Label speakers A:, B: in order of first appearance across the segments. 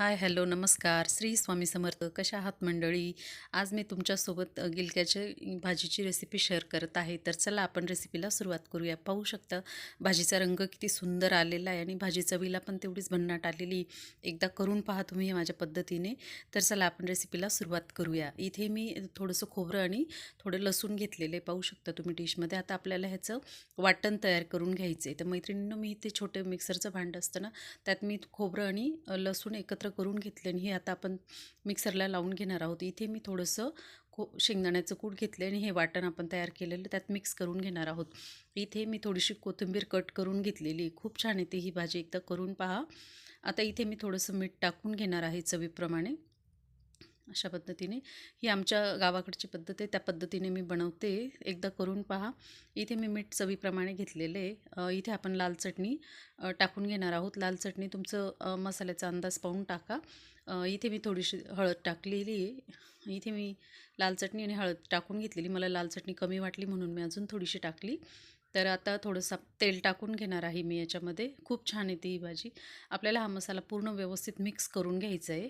A: Hi hello नमस्कार. श्री स्वामी समर्थ कशा आहात मंडळी? आज मी तुमच्यासोबत गिलक्याच्या भाजीची रेसिपी शेअर करत आहे. तर चला आपण रेसिपीला सुरुवात करूया. पाहू शकता भाजीचा रंग किती सुंदर आलेला आहे आणि भाजी चवीला पण तेवढीच भन्नाट आलेली. एकदा करून पहा तुम्ही हे माझ्या पद्धतीने. तर चला आपण रेसिपीला सुरुवात करूया. इथे मी थोडंसं खोबरं आणि थोडं लसूण घेतलेले पाहू शकता तुम्ही डिशमध्ये. आता आपल्याला ह्याचं वाटण तयार करून घ्यायचं आहे तर मैत्रिणींनं मी इथे छोटे मिक्सरचं भांडं असतं ना त्यात मी खोबरं आणि लसूण एकत्र करून घेतले आणि हे आता आपण मिक्सरला लावून घेणार आहोत. इथे मी थोडंसं खो शेंगदाण्याचं कूट घेतले आणि हे वाटण आपण तयार केलेलं त्यात मिक्स करून घेणार आहोत. इथे मी थोडीशी कोथिंबीर कट करून घेतलेली खूप छान येते ही भाजी एकदा करून पहा. आता इथे मी थोडंसं मीठ टाकून घेणार आहे चवीप्रमाणे. अशा पद्धतीने. ही आमच्या गावाकडची पद्धत आहे. त्या पद्धतीने मी बनवते. एकदा करून पहा. इथे मी मीठ चवीप्रमाणे घेतलेलं आहे. इथे आपण लाल चटणी टाकून घेणार आहोत. लाल चटणी तुमचं मसाल्याचा अंदाज पाहून टाका. इथे मी थोडीशी हळद टाकलेली आहे. इथे मी लाल चटणी आणि हळद टाकून घेतलेली. मला लाल चटणी कमी वाटली म्हणून मी अजून थोडीशी टाकली. तर आता थोडंसं तेल टाकून घेणार आहे मी याच्यामध्ये. खूप छान येते ही भाजी. आपल्याला हा मसाला पूर्ण व्यवस्थित मिक्स करून घ्यायचा आहे.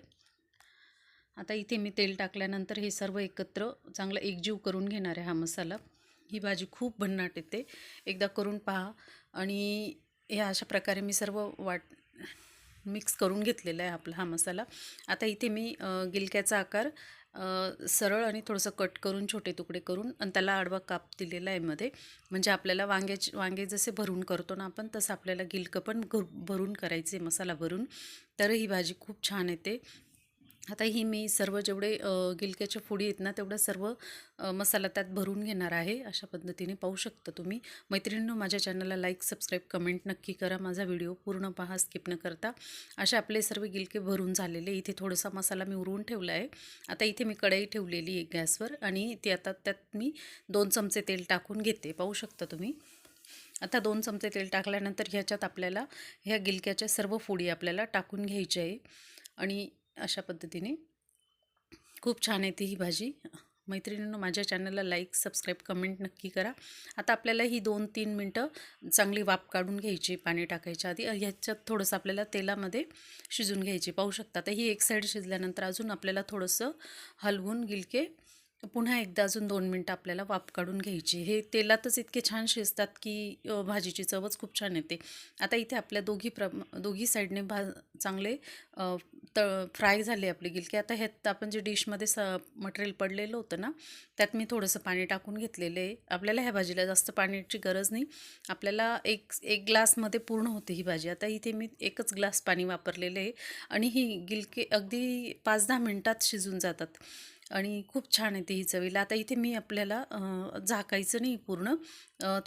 A: आता इथे मी तेल टाकल्यानंतर हे सर्व एकत्र चांगलं एकजीव करून घेणार आहे हा मसाला. ही भाजी खूप भन्नाट येते. एकदा करून पहा. आणि ह्या अशा प्रकारे मी सर्व वाट मिक्स करून घेतलेला आहे आपला हा मसाला. आता इथे मी गिलक्याचा आकार सरळ आणि थोडंसं कट करून छोटे तुकडे करून आणि त्याला आडवा काप दिलेला आहे मध्ये. म्हणजे आपल्याला वांग्याचे वांगे जसे भरून करतो ना आपण तसं आपल्याला गिलकं पण भरून करायचे मसाला भरून. तर ही भाजी खूप छान येते. आता ही मी सर्व जेवढे गिलक्याच्या फोडी आहेत ना तेवढं सर्व मसाला त्यात भरून घेणार आहे. अशा पद्धतीने पाहू शकता तुम्ही. मैत्रिणींनो माझ्या चॅनलला लाईक सबस्क्राईब कमेंट नक्की करा. माझा व्हिडिओ पूर्ण पहा स्किप न करता. असे आपले सर्व गिलके भरून झालेले. इथे थोडासा मसाला मी उरवून ठेवला आहे. आता इथे मी कढई ठेवलेली आहे गॅसवर आणि ती आता त्यात मी दोन चमचे तेल टाकून घेते. पाहू शकता तुम्ही. आता दोन चमचे तेल टाकल्यानंतर ह्याच्यात आपल्याला ह्या गिलक्याच्या सर्व फोडी आपल्याला टाकून घ्यायच्या आहे. आणि अशा पद्धतीने. खूप छान येते ही भाजी. मैत्रिणींनो माझ्या चॅनलला लाईक सबस्क्राईब कमेंट नक्की करा. आता आपल्याला ही दोन तीन मिनटं चांगली वाफ काढून घ्यायची पाणी टाकायच्या आधी. ह्याच्यात थोडंसं आपल्याला तेलामध्ये शिजून घ्यायची. पाहू शकता. तर ही एक साईड शिजल्यानंतर अजून आपल्याला थोडंसं हलवून गिलके पुन्हा एकदा अजून दोन मिनटं आपल्याला वाफ काढून घ्यायची. हे तेलातच इतके छान शिजतात की भाजीची चवच खूप छान येते. आता इथे आपल्या दोघी प्र दोघी साईडने भा चांगले त फ्राय झाले आपली गिलके. आता ह्यात आपण जे डिशमध्ये स मटेरियल पडलेलं होतं ना त्यात मी थोडंसं पाणी टाकून घेतलेलं आहे. आपल्याला ह्या भाजीला जास्त पाण्याची गरज नाही. आपल्याला एक एक ग्लासमध्ये पूर्ण होते ही भाजी. आता इथे मी एकच ग्लास पाणी वापरलेलं आहे. आणि ही गिलके अगदी पाच दहा मिनटात शिजून जातात. आणि खूप छान येते ही चवीला. आता इथे मी आपल्याला झाकायचं नाही पूर्ण.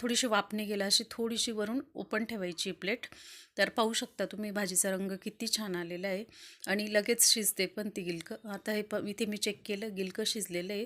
A: थोडीशी वापणी गेला अशी थोडीशी वरून ओपन ठेवायची प्लेट. तर पाहू शकता तुम्ही भाजीचा रंग किती छान आलेला आहे. आणि लगेच शिजते पण ती गिलकं. आता हे प इथे मी चेक केलं गिलकं शिजलेलं आहे.